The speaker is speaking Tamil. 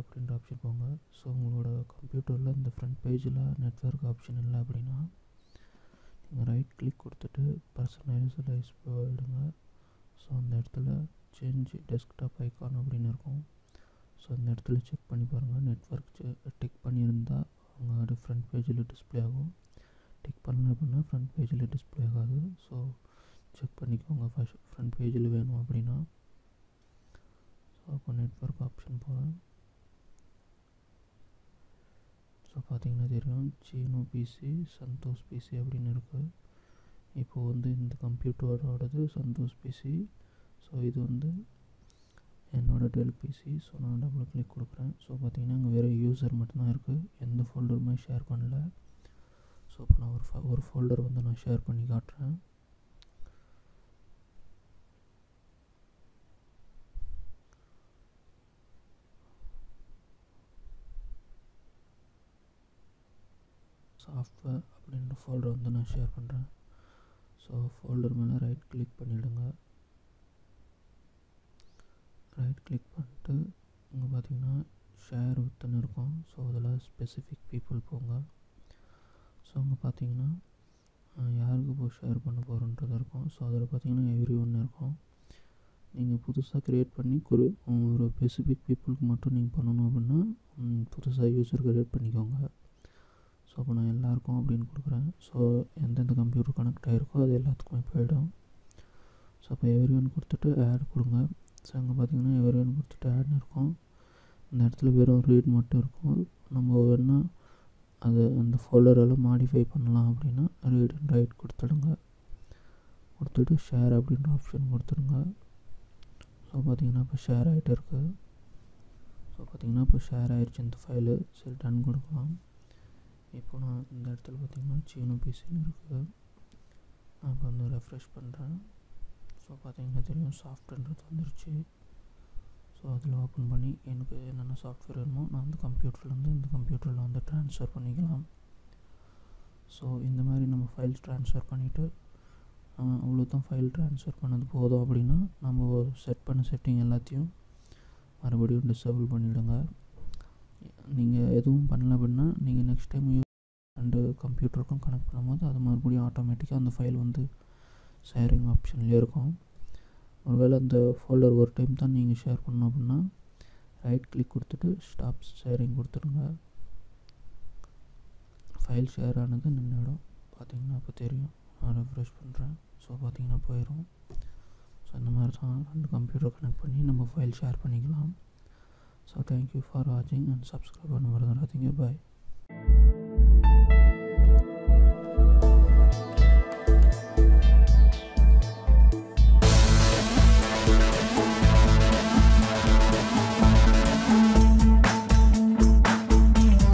அப்படின்ற ஆப்ஷன் போங்க. ஸோ உங்களோட கம்ப்யூட்டரில் இந்த ஃப்ரண்ட் பேஜில் நெட்ஒர்க் ஆப்ஷன் இல்லை அப்படின்னா நீங்கள் ரைட் கிளிக் கொடுத்துட்டு பர்சனலைஸ் போயிடுங்க. ஸோ அந்த இடத்துல சேஞ்ச் டெஸ்க்டாப் ஐக்கான் அப்படின்னு இருக்கும். ஸோ அந்த இடத்துல செக் பண்ணி பாருங்கள் நெட்ஒர்க் டிக் பண்ணியிருந்தால் அவங்க ஃப்ரண்ட் பேஜில் டிஸ்பிளே ஆகும். டிக் பண்ணல அப்படின்னா ஃப்ரண்ட் பேஜில் டிஸ்பிளே ஆகாது. ஸோ செக் பண்ணிக்கோங்க. ஃபஸ்ட் ஃப்ரண்ட் பேஜில் வேணும் அப்படின்னா. ஸோ அப்போ நெட்ஒர்க் ஆப்ஷன் போகிறேன் ஸோ பார்த்தீங்கன்னா தெரியும். சீனு பிசி சந்தோஷ் பிசி அப்படின்னு இருக்குது இப்போது வந்து இந்த கம்ப்யூட்டரோடது சந்தோஷ் பிசி ஸோ இது வந்து என்னோடய டெல் பிசி ஸோ நான் டபுள் கிளிக் கொடுக்குறேன். ஸோ பார்த்தீங்கன்னா அங்கே வேறு யூசர் மட்டும்தான் இருக்குது எந்த ஃபோல்டருமே ஷேர் பண்ணல. ஸோ இப்போ நான் ஒரு ஃப ஒரு ஃபோல்டர் வந்து நான் ஷேர் பண்ணி காட்டுறேன். சாஃப்ட்வேர் uh, அப்படின்ற ஃபோல்டர் வந்து நான் ஷேர் பண்ணுறேன் ஸோ ஃபோல்டர் மேலே ரைட் கிளிக் பண்ணிவிடுங்க ரைட் கிளிக் பண்ணிட்டு இங்கே பார்த்தீங்கன்னா ஷேர் வித்துன்னு இருக்கும். ஸோ அதில் ஸ்பெசிஃபிக் பீப்புள் போங்க. ஸோ அங்கே பார்த்தீங்கன்னா யாருக்கு போய் ஷேர் பண்ண போகிறோன்றது இருக்கும். ஸோ அதில் பார்த்தீங்கன்னா எவ்ரி ஒன்று இருக்கும். நீங்கள் புதுசாக க்ரியேட் பண்ணி ஒரு ஒரு ஸ்பெசிஃபிக் பீப்புளுக்கு மட்டும் நீங்கள் பண்ணணும் அப்படின்னா புதுசாக யூஸர் க்ரியேட் பண்ணிக்கோங்க. அப்போ நான் எல்லாருக்கும் அப்படின்னு கொடுக்குறேன் ஸோ எந்தெந்த கம்ப்யூட்டர் கனெக்ட் ஆகிருக்கோ அது எல்லாத்துக்குமே போயிடும். ஸோ அப்போ எவ்ரி கொடுத்துட்டு ஆட் கொடுங்க. ஸோ அங்கே பார்த்தீங்கன்னா எவ்ரி கொடுத்துட்டு ஆட்னு இருக்கும். இந்த இடத்துல வெறும் ரீட் மட்டும் இருக்கும். நம்ம வேணால் அது அந்த ஃபோல்டரெல்லாம் மாடிஃபை பண்ணலாம் அப்படின்னா ரீட் அண்ட் ரைட் கொடுத்துடுங்க. கொடுத்துட்டு ஷேர் அப்படின்ற ஆப்ஷன் கொடுத்துடுங்க. ஸோ பார்த்தீங்கன்னா இப்போ ஷேர் ஆகிட்டு இருக்குது ஸோ பார்த்தீங்கன்னா இப்போ ஷேர் ஆகிடுச்சு இந்த ஃபைலு சரி டன் கொடுக்கலாம். இப்போ நான் இந்த இடத்துல பார்த்திங்கன்னா சீனு பிசின்னு இருக்குது. நான் இப்போ வந்து ரெஃப்ரெஷ் பண்ணுறேன் ஸோ பார்த்திங்கன்னா தெரியும் சாஃப்ட்ன்றது வந்துருச்சு. ஸோ அதில் ஓப்பன் பண்ணி எனக்கு என்னென்ன சாஃப்ட்வேர் வேணுமோ நான் வந்து கம்ப்யூட்டர்லேருந்து இந்த கம்ப்யூட்டரில் வந்து ட்ரான்ஸ்ஃபர் பண்ணிக்கலாம். ஸோ இந்த மாதிரி நம்ம ஃபைல் ட்ரான்ஸ்ஃபர் பண்ணிவிட்டு அவ்வளோதான் ஃபைல் ட்ரான்ஸ்ஃபர் பண்ணது போதும் அப்படின்னா நம்ம செட் பண்ண செட்டிங் எல்லாத்தையும் மறுபடியும் டிசேபிள் பண்ணிவிடுங்க நீங்கள் எதுவும் பண்ணல அப்படின்னா நீங்கள் நெக்ஸ்ட் டைம் யூஸ் ரெண்டு கம்ப்யூட்டருக்கும் கனெக்ட் பண்ணும்போது அது மறுபடியும் ஆட்டோமேட்டிக்காக அந்த ஃபைல் வந்து ஷேரிங் ஆப்ஷன்லேயே இருக்கும். ஒருவேளை அந்த ஃபோல்டர் ஒரு டைம் தான் நீங்கள் ஷேர் பண்ணணும் அப்படின்னா ரைட் கிளிக் கொடுத்துட்டு ஸ்டாப் ஷேரிங் கொடுத்துருங்க ஃபைல் ஷேர் ஆனது நின்றுடும் பார்த்தீங்கன்னா இப்போ தெரியும். நான் ரெஃப்ரெஷ் பண்ணுறேன் ஸோ பார்த்தீங்கன்னா போயிடும் ஸோ இந்த மாதிரி தான் ரெண்டு கம்ப்யூட்டர் கனெக்ட் பண்ணி நம்ம ஃபைல் ஷேர் பண்ணிக்கலாம். ஸோ தேங்க்யூ ஃபார் வாட்சிங் அண்ட் சப்ஸ்கிரைப் பண்ண மறந்துடாதீங்க. Bye Bye.